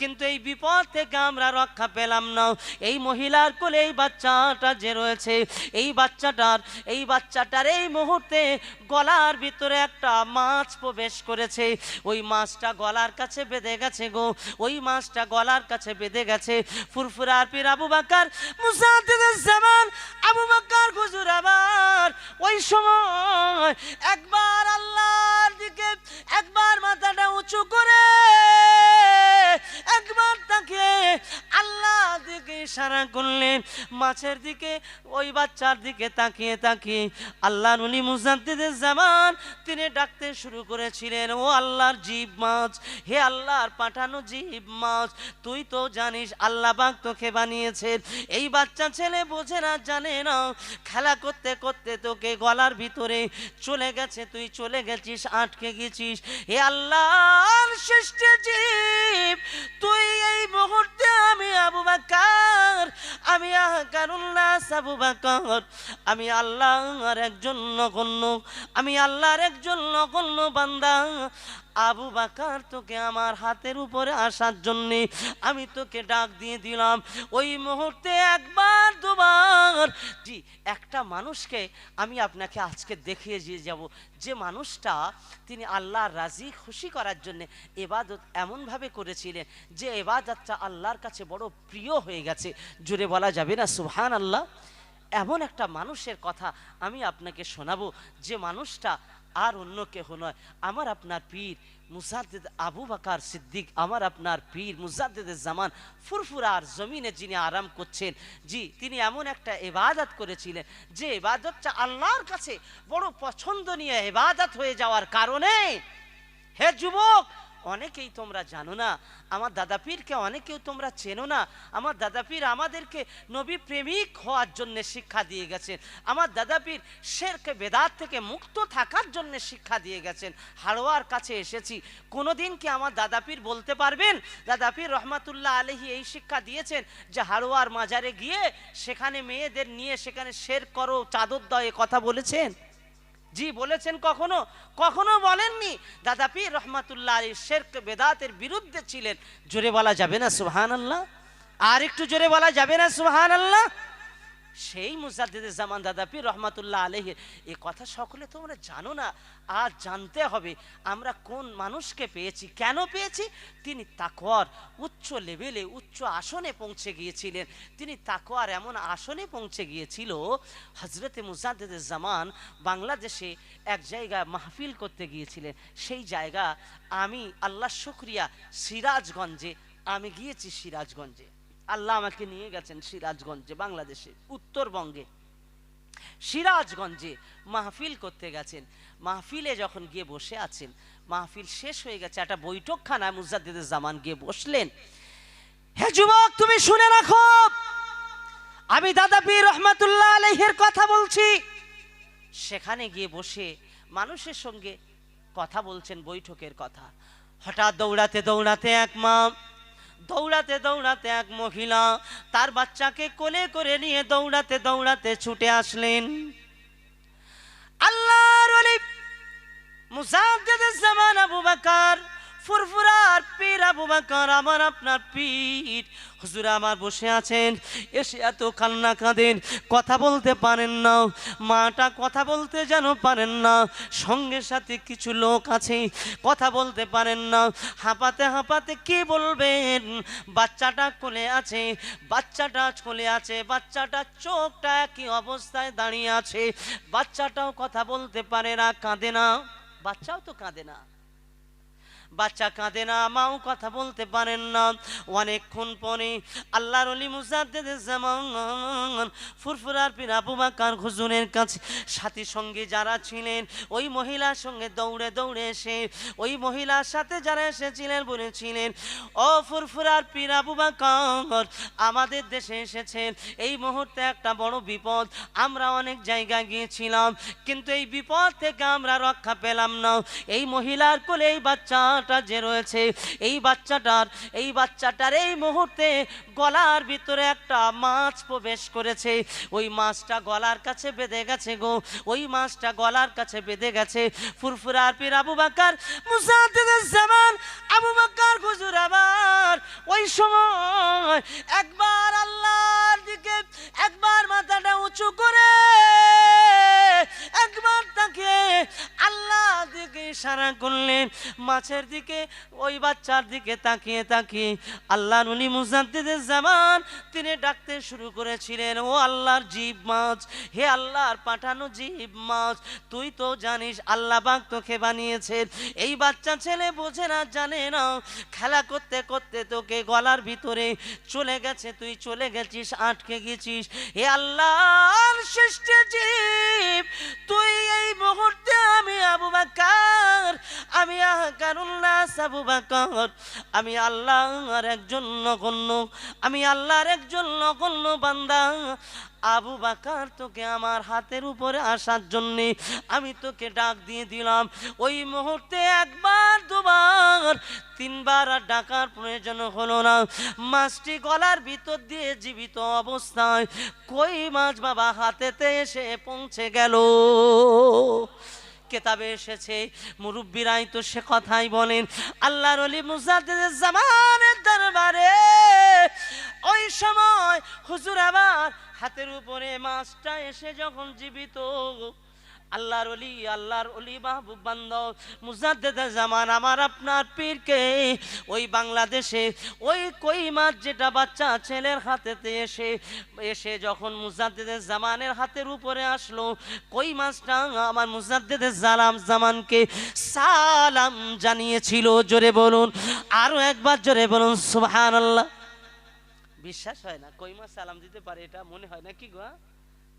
কিন্তু এই বিপদ থেকে আমরা রক্ষা পেলাম না। এই মহিলার কোলে এই বাচ্চাটা যে রয়েছে, এই বাচ্চাটার এই বাচ্চাটার এই মুহূর্তে গলার ভিতরে একটা মাছ প্রবেশ করেছে। ওই মাছটা গলার কাছে বেঁধে গেছে গো, ওই মাছটা গলার কাছে বেঁধে গেছে। ফুরফুরার পীর আবু বাকার, মুসাদ্দিদের আবু বাকার হুজুর আবার, ওই সময় একবার আল্লাহর দিকে একবার মাথাটা উঁচু করে ইশারা করলেন, মাছের দিকে, ওই বাচ্চার দিকে তাকিয়ে তাকিয়ে। আল্লাহ নলি মুজাদ্দিদের জামান তিনি ডাকতে শুরু করেছিলেন, ও আল্লাহর জীব মাছ, হে আল্লাহর পাঠানো জীব মাছ, তুই তো জানিস আল্লাহ পাক তোকে বানিয়েছেন এই বাচ্চা ছেলে বোঝে না, জানে না। খেলা করতে করতে তোকে গলার ভিতরে চলে গেছে, তুই চলে গেছিস, আটকে গেছিস। হে আল্লাহর শ্রেষ্ঠ জীব, তুই এই মুহূর্তে আমি আবু বাকার আমি আহকারুল্লাহ সাবু বাকর। আমি আল্লাহর একজন নগণ্য, আমি আল্লাহর একজন নগণ্য বান্দা। আবু বাকার তোকে আমার হাতের উপরে আসার জন্যে আমি তোকে ডাক দিয়ে দিলাম। ওই মুহূর্তে একবার, দুবার, জি, একটা মানুষকে আমি আপনাকে আজকে দেখিয়ে দিয়ে যাব। যে মানুষটা তিনি আল্লাহর রাজি, খুশি করার জন্য এবাদত এমনভাবে করেছিলেন যে এবাদতটা আল্লাহর কাছে বড় প্রিয় হয়ে গেছে। জুড়ে বলা যাবে না সুহান আল্লাহ এমন একটা মানুষের কথা আমি আপনাকে শোনাবো, যে মানুষটা আর অন্য কেহ নয়। আমার আপনার পীর মুসাদ্দিদ আবু বাকার সিদ্দিক, আমার আপনার পীর মুজাদ্দিদের জামান ফুরফুরার জমিনে যিনি আরাম করছেন, জি, তিনি এমন একটা এবাদত করেছিলেন, যে এবাদতটা আল্লাহর কাছে বড় পছন্দনীয় এবাদত হয়ে যাওয়ার কারণে হে যুবক অনেকেই তোমরা জানো না, আমার দাদা পীরকে অনেকেও তোমরা চেনো না, আমার দাদা পীর আমাদেরকে নবী প্রেমিক হওয়ার জন্য শিক্ষা দিয়ে গেছেন, আমার দাদা পীর শেরকে বেদাত থেকে মুক্ত থাকার জন্য শিক্ষা দিয়ে গেছেন হাড়োয়ার কাছে এসেছি, কোনোদিন কি আমার দাদা পীর বলতে পারবেন? দাদা পীর রহমাতুল্লাহ আলহী এই শিক্ষা দিয়েছেন যে হাড়োয়ার মাজারে গিয়ে সেখানে মেয়েদের নিয়ে সেখানে শের করো, চাদর দয়ে কথা বলেছেন? জি, বলেছেন কখনো? কখনো বলেননি। দাদা পীর রহমাতুল্লাহ আলী শেরক বেদাতের বিরুদ্ধে ছিলেন। জোরে বলা যাবে না সুহান আল্লাহ আর একটু জোরে বলা যাবে না সুহান আল্লাহ সেই মুজাদ্দিদের জামান দাদা পীর রহমাতুল্লাহ আলহের এ কথা সকলে তোমরা জানো না, আর জানতে হবে আমরা কোন মানুষকে পেয়েছি, কেন পেয়েছি? তিনি তাকওয়ার উচ্চ লেভেলে, উচ্চ আসনে পৌঁছে গিয়েছিলেন। তিনি তাকওয়ার এমন আসনে পৌঁছে গিয়েছিল হজরতে মুজাদ্দিদের জামান বাংলাদেশে এক জায়গায় মাহফিল করতে গিয়েছিলেন। সেই জায়গা আমি, আল্লাহ শুক্রিয়া, সিরাজগঞ্জে, আমি গিয়েছি সিরাজগঞ্জে। আল্লাহ আমাকে নিয়ে গেছেন সিরাজগঞ্জে, বাংলাদেশে, উত্তরবঙ্গে। সিরাজগঞ্জে মাহফিল করতে গেছেন। মাহফিলে যখন গিয়ে বসে আছেন, মাহফিল শেষ হয়ে গেছে, একটা বৈঠকখানায় মুজাদ্দিদের জামান গিয়ে বসলেন। হে যুবক, তুমি শুনে রাখো, আমি দাদা পীর রহমাতুল্লাহ আলহের কথা বলছি। সেখানে গিয়ে বসে মানুষের সঙ্গে কথা বলছেন বৈঠকের কথা। হঠাৎ দৌড়াতে দৌড়াতে এক মা দৌড়াতে দৌড়াতে এক মহিলা তার বাচ্চাকে কোলে করে নিয়ে দৌড়াতে দৌড়াতে ছুটে আসলেন। আল্লাহর মুসাদ্দিদের জামান আবু বকর ফুরফুরার পীর আবু বকর আমার আপনার পীর। হুজুর আমার বসে আছেন, এসে এত কান্না কাঁদেন, কথা বলতে পারেন না, মাটা কথা বলতে যেন পারেন না, সঙ্গে সাথে কিছু লোক আছে, কথা বলতে পারেন না, হাঁপাতে হাঁপাতে কি বলবেন? বাচ্চাটা কোলে আছে, বাচ্চাটা কোলে আছে বাচ্চাটার চোখটা একই অবস্থায় দাঁড়িয়ে আছে, বাচ্চাটাও কথা বলতে পারে না, কাঁদে না, বাচ্চাও তো কাঁদে না। বাচ্চা কাঁদে না, মাও কথা বলতে পারেন না। অনেকক্ষণ পরে আল্লাহর অলি জামান ফুরফুরার পীর আবু বাকার হুজুরের কাছে সাথী সঙ্গে যারা ছিলেন, ওই মহিলার সঙ্গে দৌড়ে দৌড়ে এসে, ওই মহিলার সাথে যারা এসেছিলেন বলেছিলেন, ও ফুরফুরার পীর আবু বাকার, আমাদের দেশে এসেছেন, এই মুহূর্তে একটা বড় বিপদ, আমরা অনেক জায়গায় গিয়েছিলাম, কিন্তু এই বিপদ থেকে আমরা রক্ষা পেলাম না। এই মহিলার কোলে এই বাচ্চাটা যে রয়েছে, এই বাচ্চাটার এই বাচ্চাটার এই মুহূর্তে গলার ভিতরে একটা মাছ প্রবেশ করেছে। ওই মাছটা গলার কাছে বেঁধে গেছে গো, ওই মাছটা গলার কাছে বেঁধে গেছে। ফুরফুরার পীর আবু বাকার মুসাদ্দিদের জামান, আবু বাকার হুজুর আবার ওই সময় একবার আল্লাহর দিকে একবার মাথাটা উঁচু করে ইশারা করলেন, মাছের দিকে, ওই বাচ্চার দিকে তাকিয়ে তাকিয়ে আল্লাহ নলি মুজাদ্দিদের জামান তিনি ডাকতে শুরু করেছিলেন, ও আল্লাহর জীব মাছ, হে আল্লাহর পাঠানো জীব মাছ, তুই তো জানিস আল্লাহ পাক তোকে বানিয়েছে এই বাচ্চা ছেলে বোঝে না, জানে না, খেলা করতে করতে তোকে গলার ভিতরে চলে গেছে, তুই চলে গেছিস, আটকে গেছিস, হে আল্লাহর সৃষ্টি জীব, তুই এই মুহূর্তে আমি আবু বাকার আমি আহকারুল্লাহ আবু বাকর, আমি আল্লাহর একজন নগণ্য, আমি আল্লাহর একজন নগণ্য বান্দা। আবু বাকার তোকে আমার হাতের উপরে আসার জন্যে আমি তোকে ডাক দিয়ে দিলাম। ওই মুহূর্তে একবার, দুবার, তিনবার আর ডাকার প্রয়োজন হলো না। মাছটি গলার ভিতর দিয়ে জীবিত অবস্থায় কই মাছ বাবা হাতেতে এসে পৌঁছে গেল? কেতাবে এসেছে, মুরব্বীরাই তো সে কথাই বলেন। আল্লাহর অলি মুজাদের জামানের দরবারে ওই সময় হুজুর আবার হাতের উপরে মাছটা এসে যখন জীবিত আল্লাহর অলি আল্লাহর অলি মাহবুব বান্ধব মুজাদ্দেদা জামান, আমার আপনার পীরকে ওই বাংলাদেশে, ওই কই মাছ যেটা বাচ্চা ছেলের হাতেতে এসে এসে যখন মুজাদ্দেদের জামানের হাতের উপরে আসলো কই মাছটা আমার মুজাদ্দেদের জালাম জামানকে সালাম জানিয়েছিল, জোরে বলুন, আরও একবার জোরে বলুন, সুবহানাল্লাহ বিশ্বাস হয় না কই মাছ সালাম দিতে পারে, এটা মনে হয় না কি গো হ্যাঁ?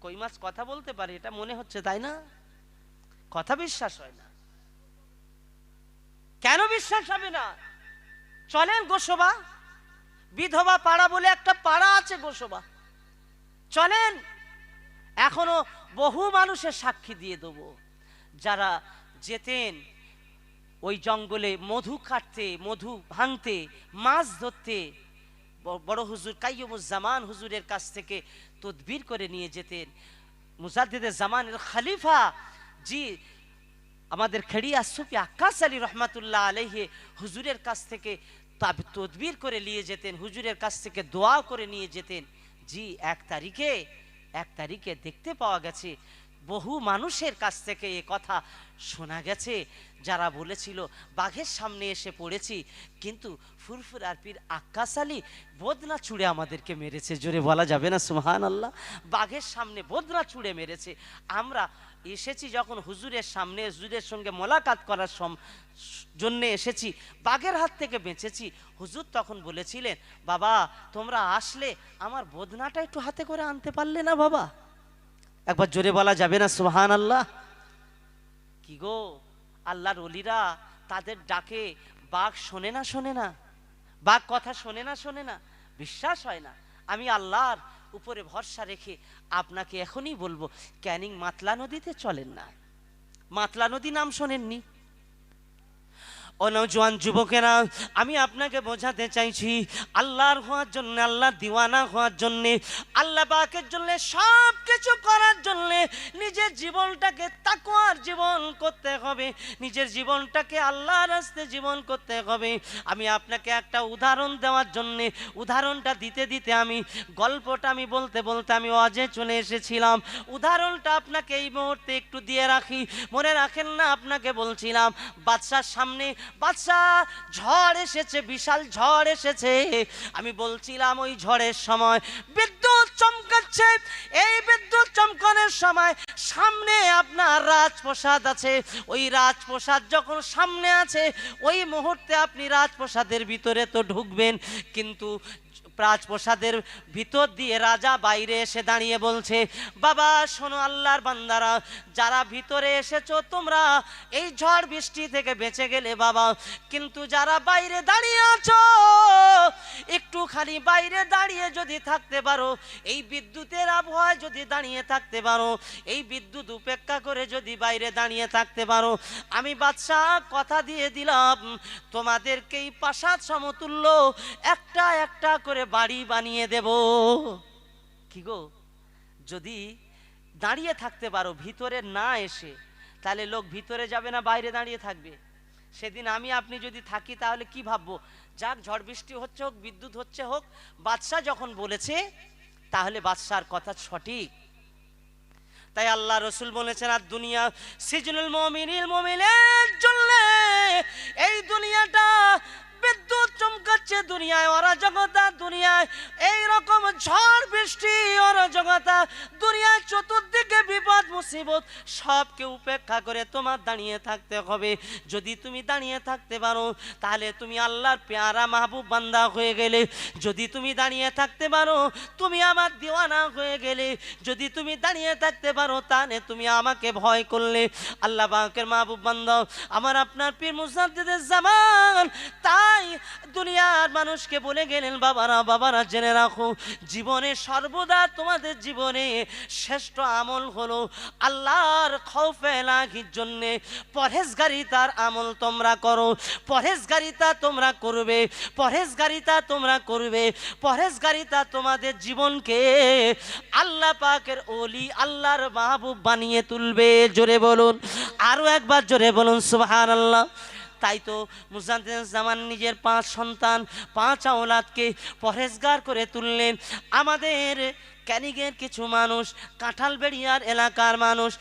কই মাছ কথা বলতে পারে, এটা মনে হচ্ছে, তাই না? কথা বিশ্বাস হয় না। কেন বিশ্বাস হবে না? চলেন গোসবা। বিধবা পাড়া বলে একটা পাড়া আছে গোসবা। চলেন, এখনও বহু মানুষের সাক্ষী দিয়ে দেবো। যারা যেতেন ওই জঙ্গলে মধু কাটতে, মধু ভাঙতে, মাছ ধরতে বড় হুজুর কাইয়ুমুজ্জামান হুজুরের কাছ থেকে তদবির করে নিয়ে যেতেন। মুজাদ্দিদের জামানের খালিফা, জি, আমাদের খেড়িয়া সুফি আকাশ আলী রহমাতুল্লাহ আলহে হুজুরের কাছ থেকে তদবির করে নিয়ে যেতেন, হুজুরের কাছ থেকে দোয়া করে নিয়ে যেতেন। জি, এক তারিখে এক তারিখে দেখতে পাওয়া গেছে বহু মানুষের কাছ থেকে এ কথা শোনা গেছে। যারা বলেছিল, বাঘের সামনে এসে পড়েছি, কিন্তু ফুরফুর আর পীর আক্কাস আলী বদনা চুড়ে আমাদেরকে মেরেছে। জোরে বলা যাবে না সুহান আল্লাহ বাঘের সামনে বদনা ছুঁড়ে মেরেছে। আমরা এসেছি যখন হুজুরের সামনে, হুজুরের সঙ্গে মোলাকাত করার সম, জন্য এসেছি, বাঘের হাত থেকে বেঁচেছি। হুজুর তখন বলেছিলেন, বাবা, তোমরা আসলে আমার বদনাটা একটু হাতে করে আনতে পারলে না বাবা? একবার জোরে বলা যাবে না সুহান আল্লাহ কি গো? আল্লাহর অলিরা তাদের ডাকে বাঘ শোনে না শোনে না? বাঘ কথা শোনে না শোনে না? বিশ্বাস হয় না। আমি আল্লাহর উপরে ভরসা রেখে আপনাকে এখনই বলব, ক্যানিং মাতলা নদীতে চলেন না। মাতলা নদী নাম শোনেননি। অনজোয়ান যুবকেরা, আমি আপনাকে বোঝাতে চাইছি, আল্লাহর হওয়ার জন্য আল্লাহ দিওয়ানা হওয়ার জন্য, আল্লাহ পাকের জন্য সব কিছু করার জন্য নিজের জীবনটাকে তাকওয়ার জীবন করতে হবে, নিজের জীবনটাকে আল্লাহর রাস্তে জীবন করতে হবে। আমি আপনাকে একটা উদাহরণ দেওয়ার জন্য, উদাহরণটা দিতে দিতে আমি, গল্পটা আমি বলতে বলতে আমি অজে চলে এসেছিলাম। উদাহরণটা আপনাকে এই মুহূর্তে একটু দিয়ে রাখি, মনে রাখেন না আপনাকে বলছিলাম, বাদশার সামনে বাদশা ঝড় এসেছে, বিশাল ঝড় এসেছে। আমি বলছিলাম ওই ঝড়ের সময়, বিদ্যুৎ চমকাচ্ছে। এই বিদ্যুৎ চমকানোর সময় সামনে আপনার রাজপ্রসাদ আছে। ওই রাজপ্রসাদ যখন সামনে আছে, ওই মুহূর্তে আপনি রাজপ্রসাদের ভিতরে তো ঢুকবেন। কিন্তু রাজপ্রসাদের ভিতর দিয়ে রাজা বাইরে এসে দাঁড়িয়ে বলছে, বাবা, শোনো আল্লাহর বান্দারা, যারা ভিতরে এসেছ তোমরা, এই ঝড় বৃষ্টি থেকে বেঁচে গেলে বাবা, কিন্তু যারা বাইরে দাঁড়িয়ে আছো, একটুখানি বাইরে দাঁড়িয়ে যদি থাকতে পারো, এই বিদ্যুতের আবহাওয়ায় যদি দাঁড়িয়ে থাকতে পারো, এই বিদ্যুৎ উপেক্ষা করে যদি বাইরে দাঁড়িয়ে থাকতে পারো, আমি বাদশাহ কথা দিয়ে দিলাম, তোমাদেরকে এই প্রাসাদ সমতুল্য একটা একটা করে বাড়ি বানিয়ে দেব। কি গো? যদি দাঁড়িয়ে থাকতে পারো, ভিতরে না এসে, তাহলে লোক ভিতরে যাবে না, বাইরে দাঁড়িয়ে থাকবে। সেদিন আমি আপনি যদি থাকি, তাহলে কি ভাববো? যাক, ঝড় বৃষ্টি হচ্ছে হোক, বিদ্যুৎ হচ্ছে হোক, বাদশাহ যখন বলেছে, তাহলে বাদশার কথা সঠিক। তাই আল্লাহ রসুল বলেছেন, আর দুনিয়া সিজনুল মমিনিল মমিনের জন্য এই দুনিয়াটা বিদ্যুৎ চমকাচ্ছে দুনিয়ায় অরাজকতা দুনিয়ায়। এই রকম ঝড় বৃষ্টি অরাজকতা দুনিয়ায় চতুর্দিকে বিপদ, মুসিবত সবকে উপেক্ষা করে তোমার দাঁড়িয়ে থাকতে হবে। যদি তুমি দাঁড়িয়ে থাকতে পারো, তাহলে তুমি আল্লাহর পেয়ারা মাহবুব বান্দা হয়ে গেলে। যদি তুমি দাঁড়িয়ে থাকতে পারো, তুমি আমার দিওয়ানা হয়ে গেলে। যদি তুমি দাঁড়িয়ে থাকতে পারো, তাহলে তুমি আমাকে ভয় করলে। আল্লাহ বাকের মাহবুব বান্দা, আমার আপনার পীর মুসাদ্দিদের জামান, তাই দুনিয়ার মানুষকে বলে গেলেন, বাবারা বাবারা, জেনে রাখো, জীবনে সর্বদা তোমাদের জীবনে শ্রেষ্ঠ আমল হলো আল্লাহর খৌফে লাঘির জন্যে। পরহেজগারিতার আমল তোমরা করো পরহেজগারিতা তোমরা করবে পরহেজগারিতা তোমরা করবে পরহেজগারিতা তোমাদের জীবনকে আল্লাহ পাকের ওলি, আল্লাহর মাহবুব বানিয়ে তুলবে। জোরে বলুন আরও একবার জোরে বলুন সুবহান আল্লাহ তাই তো মুজাদ্দিন জামান নিজের পাঁচ সন্তান, পাঁচ আওলাদকে পরেজগার করে তুললেন। আমাদের ক্যানিগের কিছু মানুষ কাঁঠালবেড়িয়ার এলাকার মানুষ